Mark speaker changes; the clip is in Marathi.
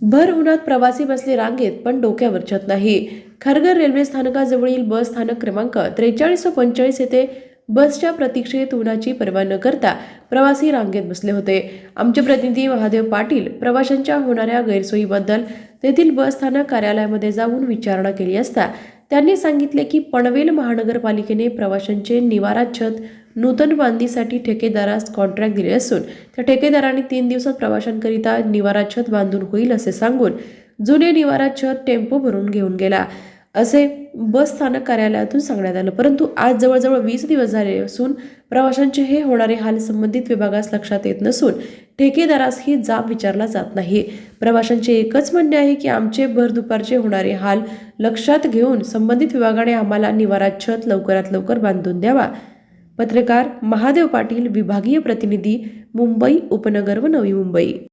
Speaker 1: भर उन्हात प्रवासी बसले रांगेत पण डोक्यावर छत नाही. खारघर रेल्वे स्थानकाजवळील बस स्थानक क्रमांक त्रेचाळीस व पंचेचाळीस येथे बसच्या प्रतीक्षेत उन्हाची पर्वा न करता प्रवासी रांगेत बसले होते. आमचे प्रतिनिधी महादेव पाटील प्रवाशांच्या होणाऱ्या गैरसोयीबद्दल तेथील बस स्थानक कार्यालयामध्ये जाऊन विचारणा केली असता त्यांनी सांगितले की पनवेल महानगरपालिकेने प्रवाशांचे निवारा छत नूतन बांधणीसाठी ठेकेदारास कॉन्ट्रॅक्ट दिले असून त्या ठेकेदाराने तीन दिवसात प्रवाशांकरिता निवारा छत बांधून होईल असे सांगून जुने निवारा छत टेम्पो भरून घेऊन गेला. असे बस स्थानक कार्यालयातून सांगण्यात आलं. परंतु आज जवळजवळ वीस दिवस झाले असून प्रवाशांचे हे होणारे हाल संबंधित विभागास लक्षात येत नसून ठेकेदारास ही जाब विचारला जात नाही. प्रवाशांचे एकच म्हणणे आहे की आमचे भर दुपारचे होणारे हाल लक्षात घेऊन संबंधित विभागाने आम्हाला निवारा छत लवकरात लवकर बांधून द्यावा. पत्रकार महादेव पाटील विभागीय प्रतिनिधी मुंबई उपनगर व नवी मुंबई.